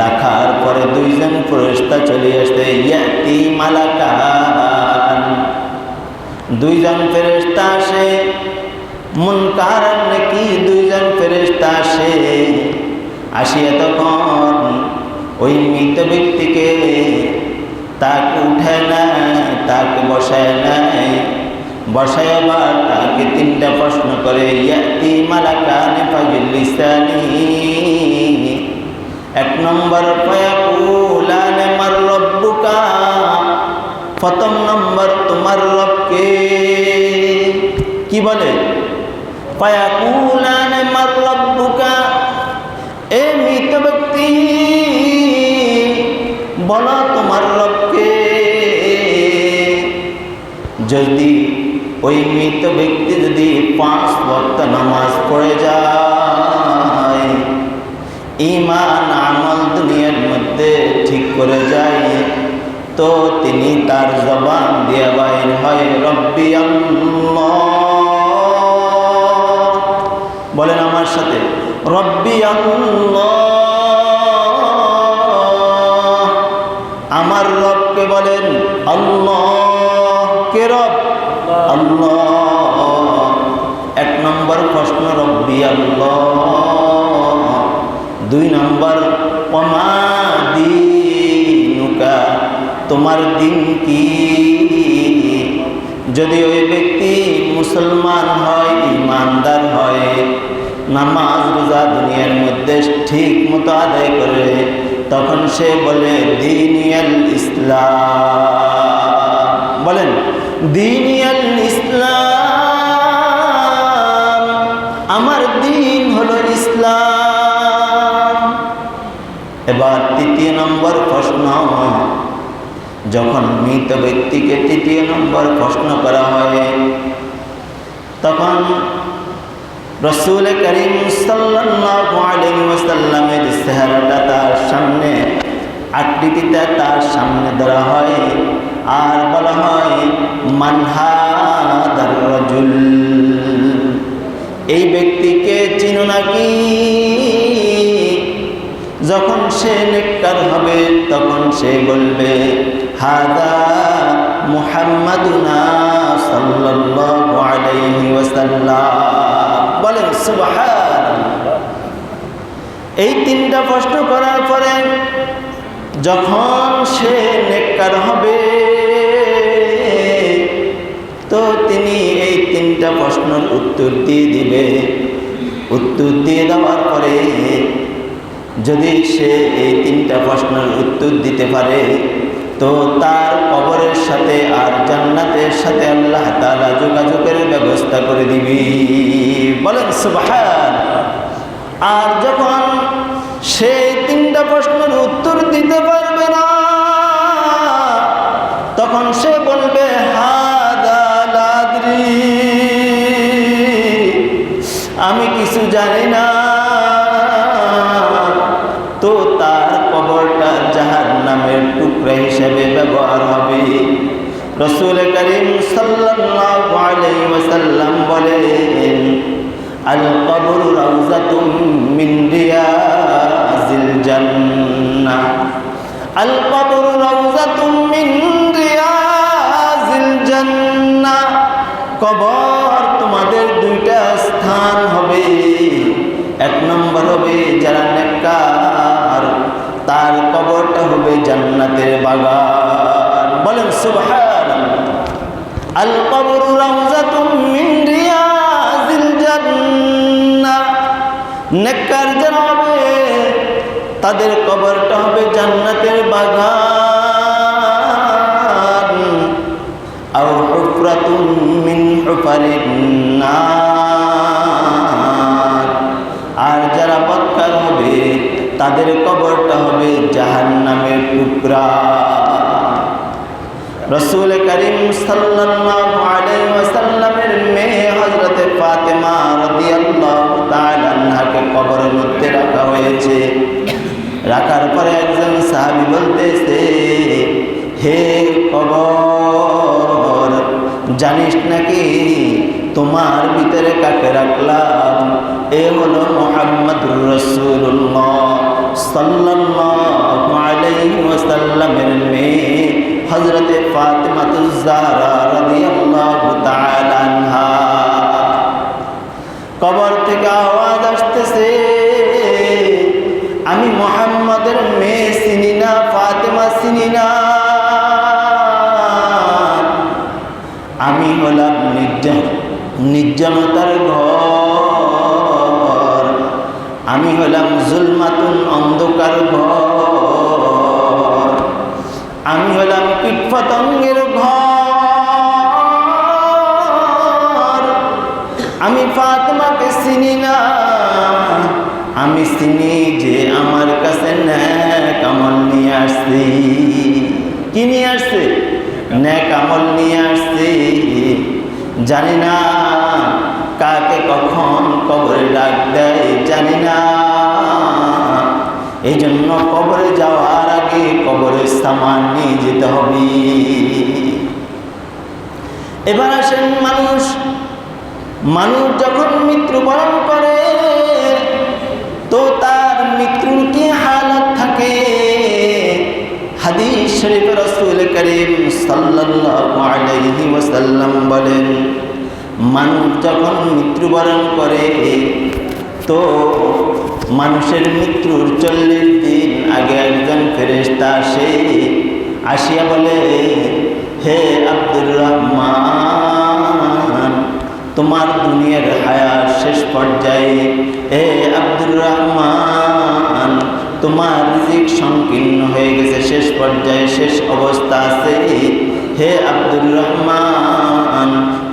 রাখার পরে দুইজন ফেরেশতা চলে আসতে ইয়াতি মালাকান। দুইজন ফেরেশতা আসে, মুনকার নাকি? দুইজন ফেরেশতা আসে, আসিয়া তখন ওই মৃত ব্যক্তিকে তাকে উঠে নেয়, তাকে বসায় নেয়। বসায় আবার তাকে তিনটা প্রশ্ন করে, ইয়াতি মালাকানে ফাজিলিসানি এক নম্বর রব্বুকা। প্রথম নম্বর তোমার রবকে। কি বলে? ফয়াকুলানে, মার রব্বুকা। এ মৃত ব্যক্তি, বলো তোমার রবকে। যদি ওই মৃত ব্যক্তি যদি পাঁচ ভক্ত নামাজ পড়ে যায় ইমান আমল দুনিয়ার মধ্যে ঠিক করে যায়। তো তিনি তার জবান দিয়ে বাইর হয়, রব্বি বলেন আমার সাথে, রব্বি আমার রবকে বলেন, আল্লাহ। কে রব? আল্লাহ। এক নম্বর প্রশ্ন, রব্বি আল্লাহ। দুই নম্বর দিনুকা, তোমার দিন কি? যদি ওই ব্যক্তি মুসলমান হয়, ইমানদার হয়, নামাজ রোজা দুনিয়ার মধ্যে ঠিক মতো আদায় করে, তখন সে বলে, দিনিয়াল ইসলাম। বলেন, দিনিয়াল ইসলাম এবার তৃতীয় নম্বর প্রশ্ন হয়। যখন মৃত ব্যক্তিকে তৃতীয় নম্বর প্রশ্ন করা হয়, তখন রসুল করিম সাল্লামের চেহারাটা তার সামনে, আকৃতিটা তার সামনে ধরা হয় আর বলা হয় মানহাদার রজুল? এই ব্যক্তিকে চিনো নাকি? যখন সে নেককার হবে, তখন সে বলবে, হাদা মুহাম্মাদুনা সাল্লাল্লাহু আলাইহি ওয়াসাল্লাম। বলেন, সুবহানাল্লাহ। এই তিনটা প্রশ্ন করার পরে যখন সে নেককার হবে, তো তিনি এই তিনটা প্রশ্নের উত্তর দিয়ে দিবে। উত্তর দিয়ে দেওয়ার পরে যদি সে এই তিনটা প্রশ্নের উত্তর দিতে পারে, তো তার কবরের সাথে আর জান্নাতের সাথে আল্লাহ তালা যোগাযোগের ব্যবস্থা করে দিবি। বলেন, সুবহান। আর যখন সে তিনটা প্রশ্নের উত্তর দিতে পারবে না, তখন সে বলবে হাদালাদ্রি আমি কিছু জানি না। রাউজাতুম মিন রিয়াজিল জান্নাহ। আল কবর রাউজাতুম মিন রিয়াজিল জান্নাহ। কবর তোমাদের দুইটা স্থান হবে। এক নম্বর হবে যারা নেককার, তার কবরটা হবে জান্নাতের বাগান। বলেন সুবহান আল কবর নেককার যারা হবে, তাদের কবরটা হবে জান্নাতের বাগান। আও হুফরাতুন মিন হুফারিন নার। আর যারা বৎকার হবে, তাদের কবরটা হবে জাহান্নামের টুকরা। রসুল করিম সাল্লাল্লাহু আলাইহি ওয়াসাল্লামের মেয়ে হযরতে কবরের মধ্যে রাখা হয়েছে। রাখার পরে একজন সাহাবী বলতেছে, হে কবর, জানিস নাকি তোমার ভিতরে কাকে রাখলাম? এ হলো মোহাম্মদুর রসুল্লাহ সাল্লাল্লাহু ওয়াসাল্লামের মেয়ে হজরতে ফাতেমাতুজ্জাহরা রাদিয়াল্লাহু নির্জনতার ঘর। আমি হলাম জুলমাতুন অন্ধকার ঘর। আমি হলাম কীটপতঙ্গের ঘর। আমি ফাতেমাকে চিনি না। আমি চিনি যে আমার কাছে ন্যাক নিয়ে আসছি। কি নিয়ে আসছে? ন্যাক আমল নিয়ে আসছি। জানি না কবরে ডাক দেয়, জানি না। এই জন্য কবরে যাওয়ার আগে কবরে সামান নিয়ে যেতে হবে। এবার আসেন মানুষ। মানুষ যখন মৃত্যুবরণ করে, তো তার মৃত্যুর কি হালত থাকে? হাদিস শরীফ রসুল করিম সাল্লাল্লাহু আলাইহি ওয়াসাল্লাম বলেন মানুষ যখন মৃত্যুবরণ করে, তো মানুষের মৃত্যুর চল্লিশ দিন আগে একজন ফেরেস্তা আসে, আসিয়া বলে, হে আব্দুর রহমান, তোমার দুনিয়ার হায়াত শেষ পর্যায়ে, হে আব্দুর রহমান, তোমার রিজিক সংকীর্ণ হয়ে গেছে, শেষ পর্যায়ে শেষ অবস্থা আছে, হে আব্দুর রহমান।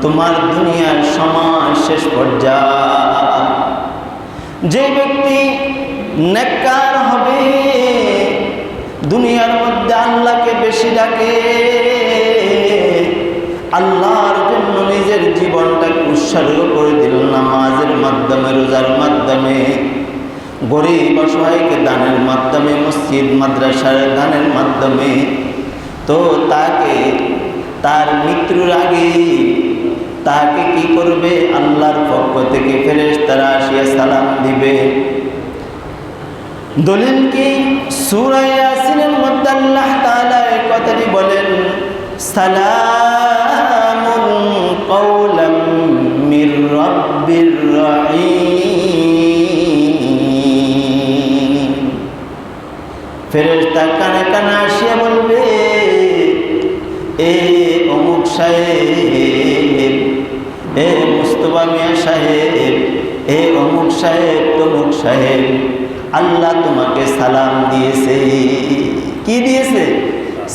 তোমার দুনিয়ার সময় শেষ পর্যায়ে। যে ব্যক্তি নেককার হবে, দুনিয়ার মধ্যে আল্লাহকে বেশি ডাকে, আল্লাহর জন্য নিজের জীবনটাকে উৎসর্গ করে দিল নামাজের মাধ্যমে, রোজার মাধ্যমে। গরিব অসহায়কে দানের মাধ্যমে, মসজিদ, মাদ্রাসার দানের মাধ্যমে। তো তাকে তার মৃত্যুর আগে তাকে কি করবে? আল্লাহর পক্ষ থেকে ফেরেস তারা আসিয়া সালাম দিবে। দলিল কি? কথাটি বলেন, সালামুন কওলাম মির কানে কানে আসিয়া বলবে সাহেব, এ মুস্তফা মিয়া সাহেব, এ অমুক সাহেব, তমুক সাহেব, আল্লাহ তোমাকে সালাম দিয়েছে। কি দিয়েছে?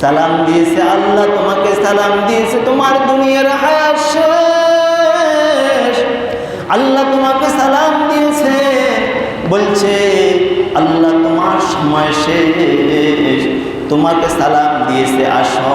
সালাম দিয়েছে, আল্লাহ তোমাকে সালাম দিয়েছে, তোমার দুনিয়ার হায়াত আল্লাহ তোমাকে সালাম দিয়েছে, বলছে, আল্লাহ তোমার সময় শেষ। তোমাকে সালাম দিয়েছে, আসো।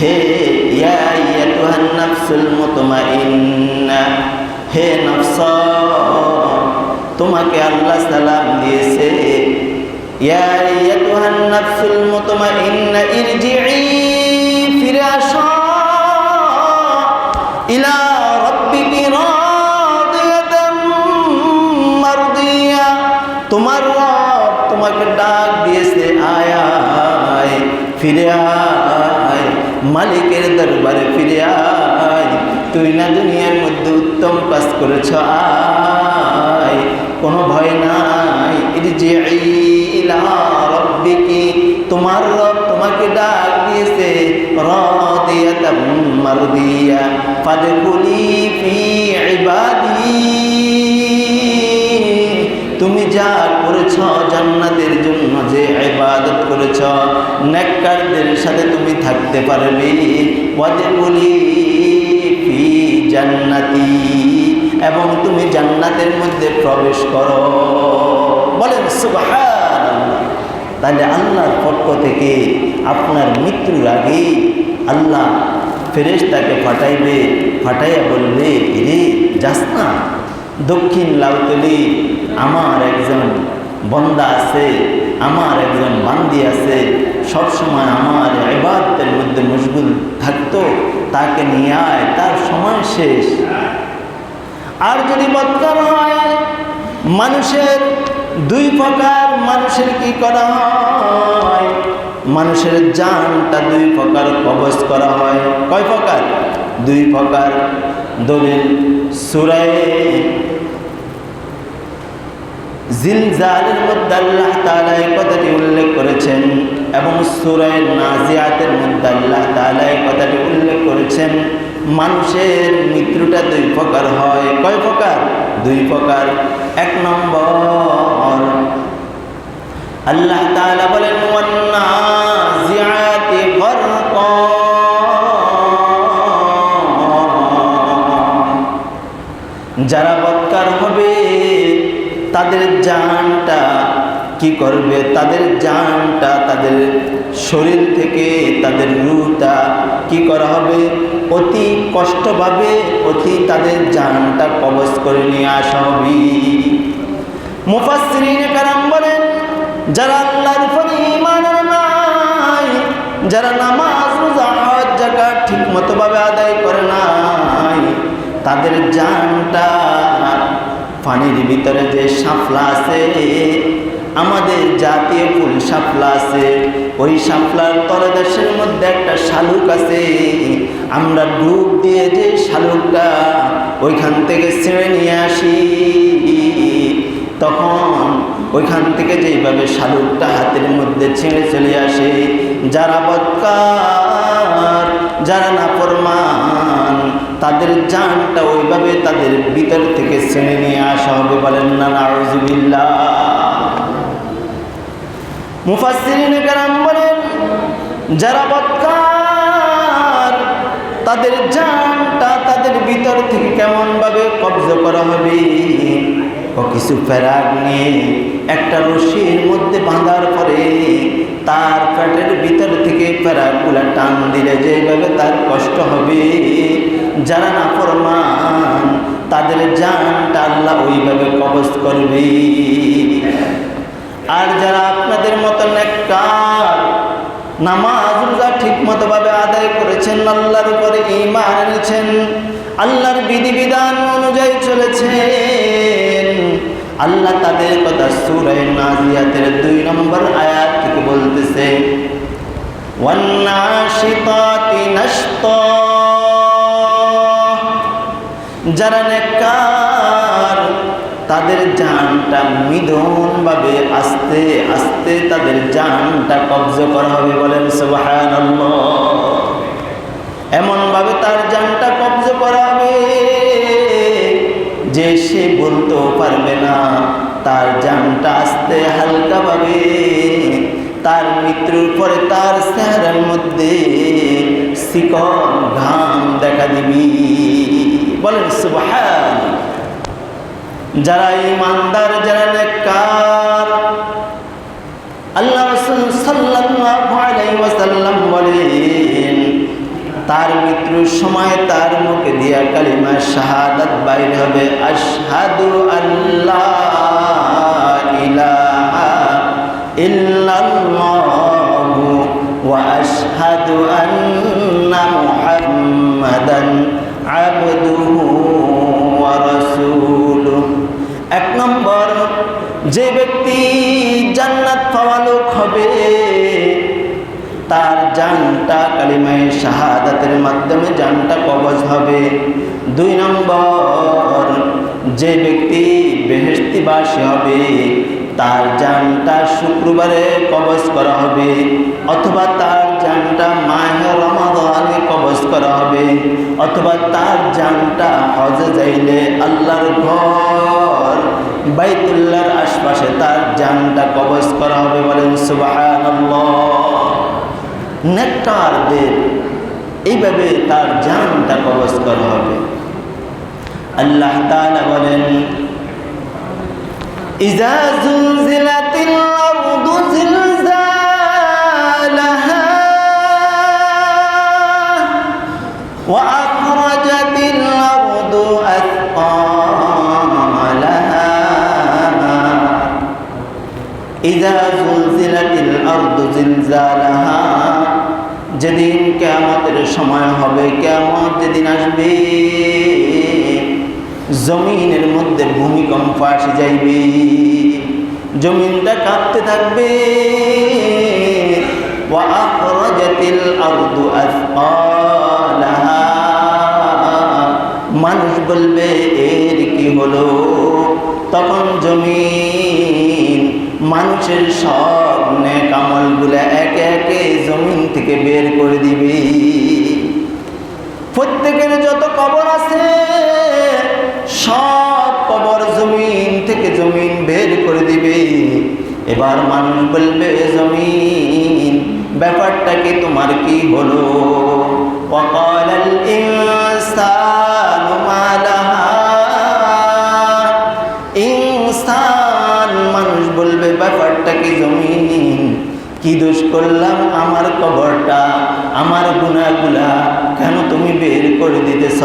হে ইয়া আইয়াতুহান নাফসুল মুতমাইন্না, হে নফস, তোমাকে আল্লাহ সালাম দিয়েছে। ইয়া আইয়াতুহান নাফসুল মুতমাইন্না ইরজিই ফিরে আসো। ইলা রাব্বিকি রাদিয়াতাম মারদিয়া, তোমার রব তোমাকে ডাক দিয়েছে আয় আয় ফিরে আয়। মালিকের দরবারে ফিরে আয়। তুই না দুনিয়ার মধ্যে উত্তম কাজ করেছ, আয়। কোনো ভয় নাই। রাব্বিকি। তোমার রব তোমাকে ডাক দিয়েছে, রাদিয়াতাম মারদিয়া। ফাদখুলি ফি ইবাদি। তুমি যা করেছ জান্নাতের জন্য যে ইবাদত করেছ, নেককারদের সাথে তুমি থাকতে পারবে। ওয়াদখুলি ফি জান্নাতি, এবং তুমি জান্নাতের মধ্যে প্রবেশ করো। বলেন, সুবহানাল্লাহ। তাহলে আল্লাহর পক্ষ থেকে আপনার মৃত্যুর আগে আল্লাহ ফেরেশতাকে ফাটাইবে ফাটাইয়া বলবে, রে, যাস না। দক্ষিণ লাউতলি, আমার একজন বন্দা আছে, আমার একজন বান্দি আছে, সবসময় আমার ইবাদতের মধ্যে মশগুল থাকতো, তাকে নিয়ে আয়, তার সময় শেষ। আর যদি বদকার হয়, মানুষের দুই প্রকার মানুষের কি করা হয়? মানুষের জানটা দুই প্রকার কবজ করা হয়। কয় প্রকার? দুই প্রকার। দলিল সুরায় জিলজালের মধ্যে আল্লাহ তাআলা এই কথাটি উল্লেখ করেছেন এবং সূরায়ে নাজিয়াতের মধ্যে আল্লাহ তাআলা এই কথাটি উল্লেখ করেছেন, মানুষের মৃত্যুটা দুই প্রকার হয়। কয় প্রকার? দুই প্রকার। এক নম্বর, আল্লাহ তাআলা বলেন যারা জানটা কি করবে? তাদের জানটা তাদের শরীর থেকে, তাদের রুটা কি করা হবে? অতি কষ্টভাবে অতি তাদের জানটা কবজ করে নিয়ে আসা হবে। মুফাসসিরিন কারাম বলেন, যারা আল্লাহর ঈমান নাই, যারা নামাজ, রোজা, হজ, যাকাত ঠিক আদায় করে নাই, তাদের জানটা পানির ভিতরে যে শাপলা আছে, আমাদের জাতীয় ফুল শাপলা আছে। ওই সাফলার তলদেশের মধ্যে একটা শালুক আছে। আমরা ডুব দিয়ে যে শালুকটা ওইখান থেকে ছেড়ে নিয়ে আসি। তখন ওইখান থেকে যেইভাবে শালুকটা হাতের মধ্যে ছেড়ে চলে আসে, যারা বৎকার, যারা না নাফরমান তাদের জানটা ওইভাবে তাদের ভিতর থেকে ছেড়ে নিয়ে আসা হবে বলেন না নারজিবিল্লা মুফাসসিরিন কেরাম বলেন, যারা বৎকার, তাদের জানটা তাদের ভিতর থেকে কেমনভাবে কবজ করা হবে? ও কিছু ফেরাক নিয়ে একটা রশির মধ্যে বাঁধার পরে তার পেটের ভিতর থেকে ফেরাকগুলা টান দিলে যেভাবে তার কষ্ট হবে। যারা না ফরমান তাদের জানটা আল্লাহ ওইভাবে কবজ করবে। আর যারা আপনাদের মতো একটা নামাজ রোজা ঠিক মতোভাবে আদায় করেছেন, আল্লাহর উপরে ইমান এনেছেন, আল্লাহর বিধিবিধান অনুযায়ী চলেছেন আল্লাহ তাদের কথা সুরায় নাজিয়াতের দুই নম্বর আয়াত থেকে বলতেছে যারা নেককার, তাদের জানটা মিদনভাবে আস্তে আস্তে তাদের জানটা কবজ করা হবে বলেন সুবহানাল্লাহ। এমনভাবে তার জানটা কবজ করা যে সে বলতেও পারবে না। তার জানটা আস্তে হালকাভাবে তার মৃত্যুর পরে তার স্যারের মধ্যে শিকন ঘাম দেখা দিবি। বলেন সুবাহ যারা ইমানদার, যারা নেককার আল্লাহ রাসূল সাল্লাল্লাহু আলাইহি ওয়াসাল্লাম বলেন তার মৃত্যুর সময় তার মুখে দিয়া কালিমা শাহাদাত বাইর হবে। আশহাদু আল্লাহ ইলাহা ইল্লাল্লাহু আন্না মুহাম্মাদান আবদুহু তার জানটা কালিমায় শাহাদাতের মাধ্যমে জানটা কবজ হবে। দুই নম্বর, যে ব্যক্তি বেহেস্তিবাসী হবে, তার জানটা শুক্রবারে কবজ করা হবে, অথবা তার জানটা মাহে রমাদানে কবজ করা হবে, অথবা তার জানটা হজে যাইলে আল্লাহর ঘর, বাইতুল্লাহর আশপাশে তার জানটা কবজ করা হবে বলেন সুবহানাল্লাহ। নেককারদের এইভাবে তার জানটা কবজ করা হবে। আল্লাহ তাআলা বলেন ইজা জুলজিলাতিল আরদু ইজা জুলজিলাতিল যেদিন কেমতের সময় হবে কেমত যেদিন আসবে, জমিনের মধ্যে ভূমিকম্প আসে যাইবে। জমিনটা কাঁপতে থাকবে। মানুষ বলবে, এর কি হলো? তখন জমিন মানুষের সব নেকগুলা একে একে জমিন থেকে বের করে দিবি। প্রত্যেকের যত কবর আছে, সব কবর জমিন থেকে জমিন বের করে দিবে। এবার মানুষ বলবে জমিন ব্যাপারটা কি তোমার কি হলো? অকাল ইনসান মালাহা কি দোষ করলাম আমার কবরটা? আমার গুণাগুলা কেন তুমি বের করে দিতেছ?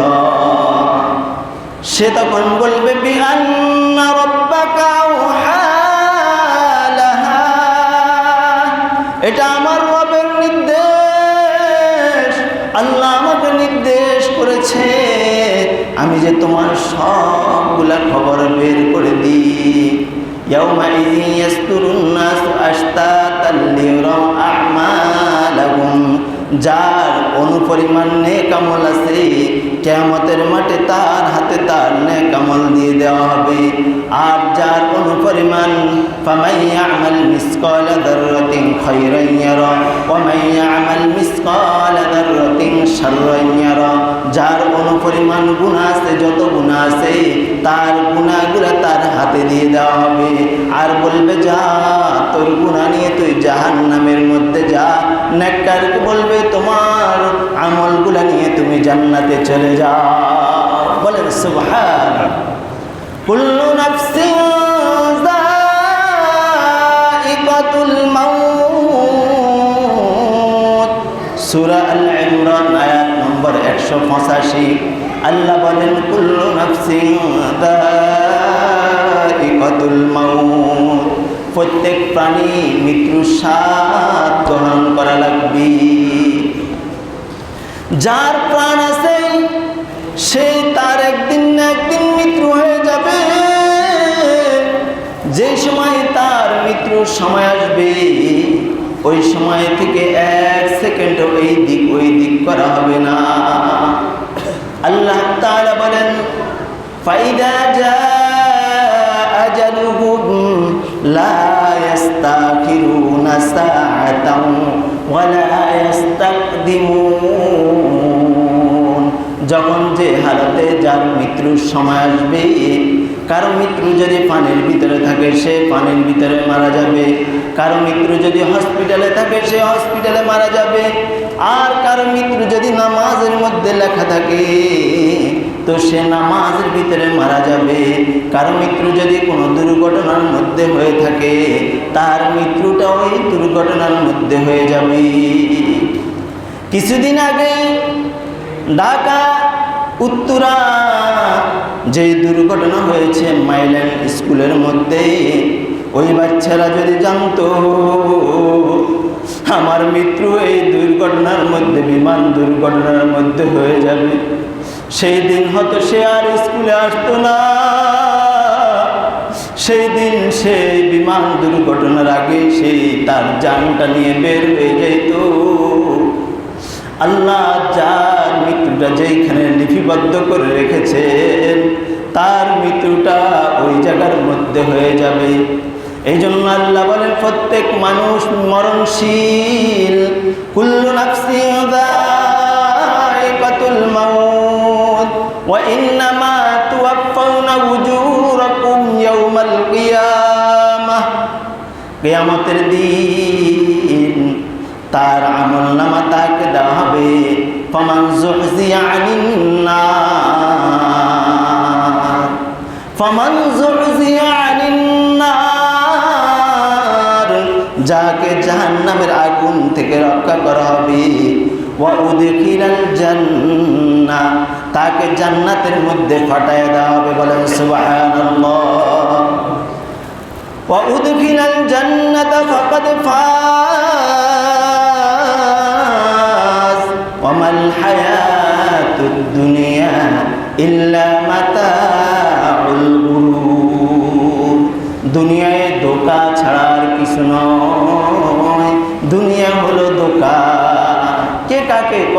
সে তখন বলবে এটা আমার রবের নির্দেশ। আল্লাহ আমাকে নির্দেশ করেছে, আমি যে তোমার সবগুলা খবর বের করে দিই يومئذ يستر الناس أشتاتا ليروا أعمالهم যার অনুপরিমাণ নেকামল আছে কেয়ামতের মাঠে তার হাতে তার নেকামল দিয়ে দেওয়া হবে আর যার অনুপরিমাণ فمن يعمل مثقال ذرة خيرا يرى ومن يعمل مثقال ذرة شرا يرى যার অনুপরিমাণ গুণা আছে যত গুণা আছে তার গুণাগুলো তার হাতে দিয়ে দেওয়া হবে আর বলবে যা তোর গুণা নিয়ে তুই জাহান নামের মধ্যে যা নেককারকে বলবে তোমার আমলগুলা নিয়ে তুমি জান্নাতে চলে যাও। বলেন সুবহান কুল্লু নম্বর 185 আল্লাহ বলেন, কুল্লু নাফসিন প্রত্যেক প্রাণী মৃত্যুর স্বাদ গ্রহণ করা লাগবে। যার প্রাণ আছে সেই তার একদিন না একদিন মৃত্যু হয়ে যাবে। যে সময় তার মৃত্যুর সময় আসবে, ওই সময় থেকে এক সেকেন্ড এই দিক, ওই দিক করা হবে না। আল্লাহ তাআলা বলেন, ফাইদা জা আজালুহুম লা যখন যে হালতে যার মৃত্যুর সময় আসবে, কারও মৃত্যু যদি পানির ভিতরে থাকে, সে পানির ভিতরে মারা যাবে। কারও মৃত্যু যদি হসপিটালে থাকে, সে হসপিটালে মারা যাবে। আর কারও মৃত্যু যদি নামাজের মধ্যে লেখা থাকে তো সে নামাজের ভিতরে মারা যাবে। কারও মৃত্যু যদি কোনো দুর্ঘটনার মধ্যে হয়ে থাকে, তার মৃত্যুটা ওই দুর্ঘটনার মধ্যে হয়ে যাবে। কিছুদিন আগে ঢাকা, উত্তরা যে দুর্ঘটনা হয়েছে মাইল্যান্ড স্কুলের মধ্যে, ওই বাচ্চারা যদি জানতো, আমার মৃত্যু এই দুর্ঘটনার মধ্যে, বিমান দুর্ঘটনার মধ্যে হয়ে যাবে। সেই দিন হয়তো সে আর স্কুলে আসতো না। সেই দিন সেই বিমান দুর্ঘটনার আগে সেই তার জানটা নিয়ে বের হয়ে যেত। আল্লাহ যার মৃত্যুটা যেইখানে লিপিবদ্ধ করে রেখেছেন, তার মৃত্যুটা ওই জায়গার মধ্যে হয়ে যাবে। এই জন্য আল্লাহ বলেন, প্রত্যেক মানুষ মরণশীল। কুল্লু নাফসিন কতুল মাউত। ইন্নামা তুওয়াফাউনা উজুরাকুম ইয়াওমাল কিয়ামাহ কিয়ামতের দিন তার আমল নামা তাকে দেওয়া হবে। ফমান জুহজিয়া আনিন ফামান নার যাকে জাহান্নামের আগুন থেকে রক্ষা করা হবে। ওয়া উদখিলাল জান্নাহ তাকে জান্নাতের মধ্যে ফাটায় দেওয়া হবে বলেন উদখিলাল জান্নাতা ফাকাদ ফাজ। ওয়া মাল হায়াতুদ দুনিয়া ইল্লা মাতাউল গুরুর দুনিয়ায় ধোকা ছাড়া আর কিছু নয়।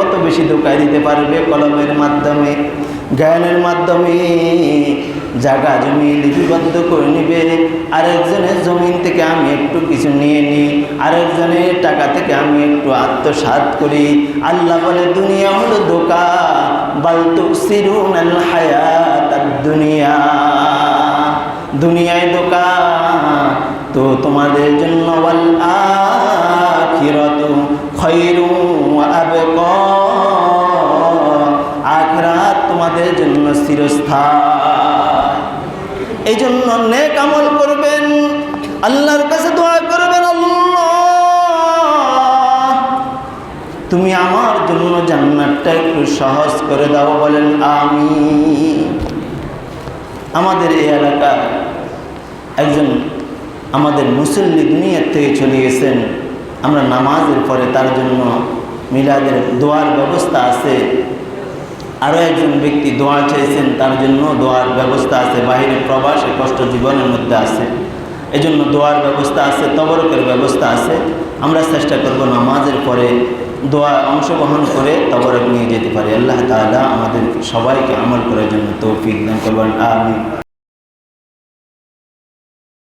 কত বেশি ধোকায় দিতে পারবে কলমের মাধ্যমে, জ্ঞানের মাধ্যমে? জায়গা জমি লিপিবদ্ধ করে নিবে। আরেকজনের জমিন থেকে আমি একটু কিছু নিয়ে নিই আরেকজনের টাকা থেকে আমি একটু আত্মসাৎ করি। আল্লাহ বলে, দুনিয়া হলো ধোকা বালতু সিরুন আল হায়াত দুনিয়া। দুনিয়ায় দোকা তো তোমাদের জন্য আখিরাতু। আখিরাত তোমাদের জন্য চিরস্থায়ী এই জন্য নেক আমল করবেন, আল্লাহর কাছে দোয়া করবেন তুমি আমার জন্য জান্নাতটা একটু সহজ করে দাও, বলেন আমি আমাদের এই এলাকায় একজন আমাদের মুসল্লি দুনিয়ার থেকে চলে গেছেন। আমরা নামাজের পরে তার জন্য মিলাদের দোয়ার ব্যবস্থা আছে। আরও একজন ব্যক্তি দোয়া চেয়েছেন, তার জন্য দোয়ার ব্যবস্থা আছে। বাহিরে প্রবাসে কষ্ট জীবনের মধ্যে আছে। এজন্য দোয়ার ব্যবস্থা আছে, তবরকের ব্যবস্থা আছে। আমরা চেষ্টা করব নামাজের পরে দোয়া অংশগ্রহণ করে তবরক নিয়ে যেতে পারি। আল্লাহ তাআলা আমাদের সবাইকে আমল করার জন্য তৌফিক দান করবেন আমি